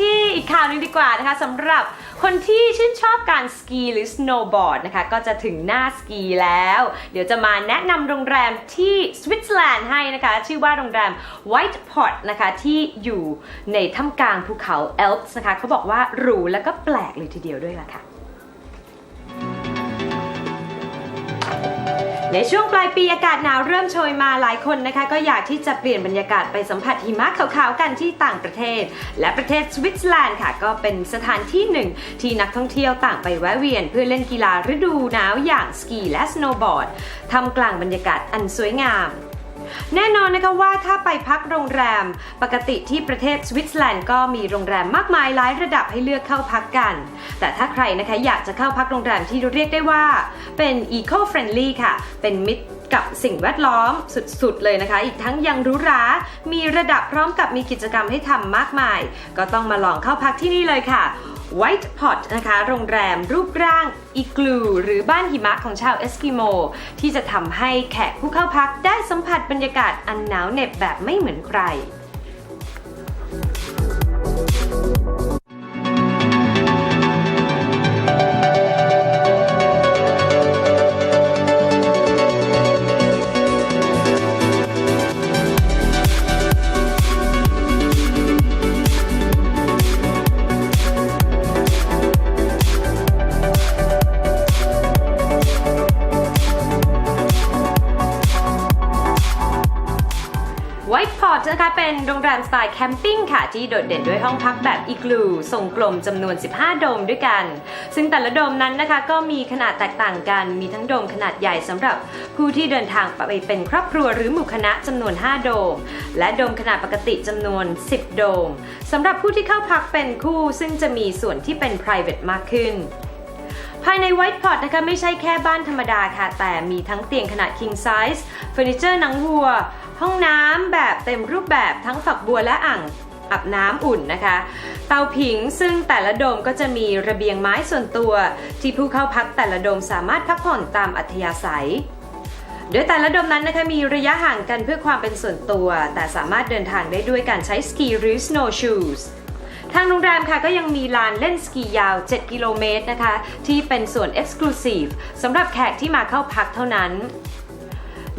ที่อีกข่าวหนึงดีกว่านะคะสำหรับคนที่ชื่นชอบการสกีหรือสโนว์บอร์ดนะคะก็จะถึงหน้าสกีแล้ว เดี๋ยวจะมาแนะนำโรงแรมที่สวิตเซอร์แลนด์ให้นะคะ ชื่อว่าโรงแรม White Pot นะคะที่อยู่ในท่ามกลางภูเขาเอลป์นะคะเขาบอกว่าหรูแล้วก็แปลกเลยทีเดียวด้วยล่ะค่ะ ในช่วงปลายปีอากาศหนาวเริ่มโชยมาหลายคนนะคะ ก็อยากที่จะเปลี่ยนบรรยากาศไปสัมผัสหิมะขาวๆกันที่ต่างประเทศ และประเทศสวิตเซอร์แลนด์ค่ะ ก็เป็นสถานที่หนึ่ง ที่นักท่องเที่ยวต่างไปแวะเวียน เพื่อเล่นกีฬาฤดูหนาวอย่างสกีและสโนว์บอร์ดทำกลางบรรยากาศอันสวยงาม แน่นอนนะคะว่าถ้าไปพักโรงแรม ปกติที่ประเทศสวิตเซอร์แลนด์ก็มีโรงแรมมากมายหลายระดับให้เลือกเข้าพักกัน แต่ถ้าใครนะคะอยากจะเข้าพักโรงแรมที่เรียกได้ว่า เป็น eco friendly ค่ะ เป็นมิตรกับสิ่งแวดล้อมสุดๆ เลยนะคะ อีกทั้งยังรู้รามีระดับพร้อมกับมีกิจกรรมให้ทำมากมาย ก็ต้องมาลองเข้าพักที่นี่เลยค่ะ White Pot นะคะ โรงแรมรูปร่างอีกลูหรือบ้านหิมะของชาวเอสกิโม ที่จะทำให้แขกผู้เข้าพักได้สัมผัสบรรยากาศอันหนาวเหน็บแบบไม่เหมือนใคร White Pot นะคะเป็นโรงแรมสไตล์แคมปิ้งค่ะที่โดดเด่นด้วยห้องพักแบบอีกลูทรงกลมจำนวน 15 โดมด้วยกัน ซึ่งแต่ละโดมนั้นนะคะก็มีขนาดแตกต่างกัน มีทั้งโดมขนาดใหญ่สำหรับผู้ที่เดินทางไปเป็นครอบครัวหรือหมู่คณะจำนวน 5 โดม และโดมขนาดปกติจำนวน 10 โดมสำหรับผู้ที่เข้าพักเป็นคู่ ซึ่งจะมีส่วนที่เป็น private มากขึ้นภายใน White Pot นะคะไม่ใช่แค่บ้านธรรมดาค่ะ แต่มีทั้งเตียงขนาด king size เฟอร์นิเจอร์หนังวัว ห้องน้ำแบบเต็มรูปแบบทั้งฝักบัวและอ่างอาบน้ำอุ่นนะคะ เตาผิงซึ่งแต่ละโดมก็จะมีระเบียงไม้ส่วนตัว ที่ผู้เข้าพักแต่ละโดมสามารถพักผ่อนตามอัธยาศัยโดยแต่ละโดมนั้นนะคะมีระยะห่างกันเพื่อความเป็นส่วนตัว แต่สามารถเดินทางได้ด้วยการใช้สกีหรือ snow shoes ทางโรงแรมค่ะก็ยังมีลานเล่นสกียาว 7 กิโลเมตรนะคะ ที่เป็นส่วน Exclusive สำหรับแขกที่มาเข้าพักเท่านั้น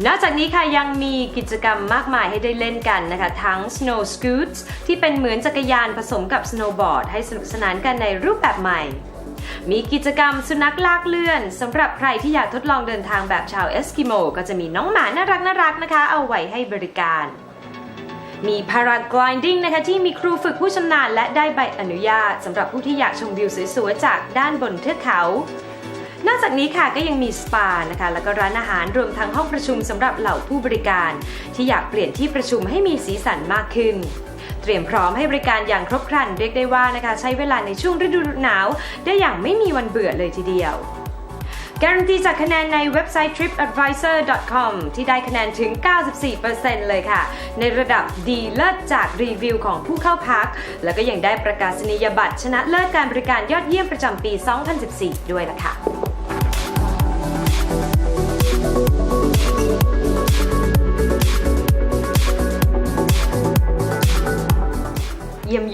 นอกจากนี้ค่ะยังมีกิจกรรมมากมายให้ได้เล่นกันนะคะ ทั้ง Snow Scoots ที่เป็นเหมือนจักรยานผสมกับ Snowboard ให้สนุกสนานกันในรูปแบบใหม่ มีกิจกรรมสุนัขลากเลื่อนสำหรับใครที่อยากทดลองเดินทางแบบชาวเอสกิโมก็จะมีน้องหมาน่ารักน่ารักนะคะ เอาไว้ให้บริการมีพารา g l i d i n g นะคะที่มีครูฝึกผู้ชำนาญและได้ใบอนุญาตสำหรับผู้ที่อยากชมวิวสวยๆจากด้านบนเทือกเขา นอกจากนี้ค่ะก็ยังมีสปานะคะแล้วก็ร้านอาหารรวมทั้งห้องประชุมสำหรับเหล่าผู้บริการ ที่อยากเปลี่ยนที่ประชุมให้มีสีสันมากขึ้น เตรียมพร้อมให้บริการอย่างครบครันเรียกได้ว่านะคะ ใช้เวลาในช่วงฤดูหนาว ได้อย่างไม่มีวันเบื่อเลยทีเดียวการันตีจากคะแนนในเว็บไซต์ tripadvisor.com ที่ได้คะแนนถึง 94%เลยค่ะ ในระดับดีเลิศจากรีวิวของผู้เข้าพัก แล้วก็ยังได้ประกาศนียบัตรชนะเลิศการบริการยอดเยี่ยมประจำปี 2014 ด้วยล่ะค่ะ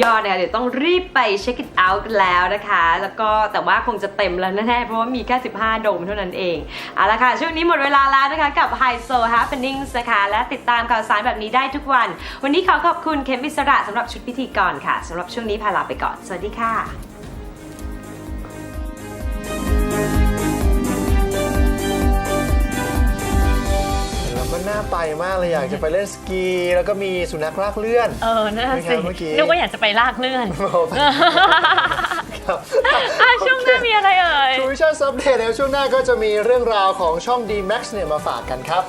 ยอดเนี่ยเดี๋ยวต้องรีบไปเช็ค it out กันแล้วนะคะ แล้วก็แต่ว่าคงจะเต็มแล้วแน่ๆเพราะว่ามีแค่ 15 โดมเท่านั้นเองเอาละค่ะ ช่วงนี้หมดเวลาแล้วนะคะ กับ High So Happenings นะคะและติดตามข่าวสารแบบนี้ได้ทุกวัน วันนี้ขอขอบคุณเคมพิสระสำหรับชุดพิธีกรค่ะสำหรับช่วงนี้พาลาไปก่อน สวัสดีค่ะ มากเลยอยากจะไปเล่นสกี แล้วก็มีสุนัขลากเลื่อน เออนั่นนะไม่คสิรับเมื่อกี้ นึกว่าอยากจะไปลากเลื่อนครับ อะช่วงหน้ามีอะไรเอ่ย ทูวิชั่นซับเดตในช่วงหน้าก็จะมีเรื่องราวของช่อง D Max เนี่ยมาฝากกันครับ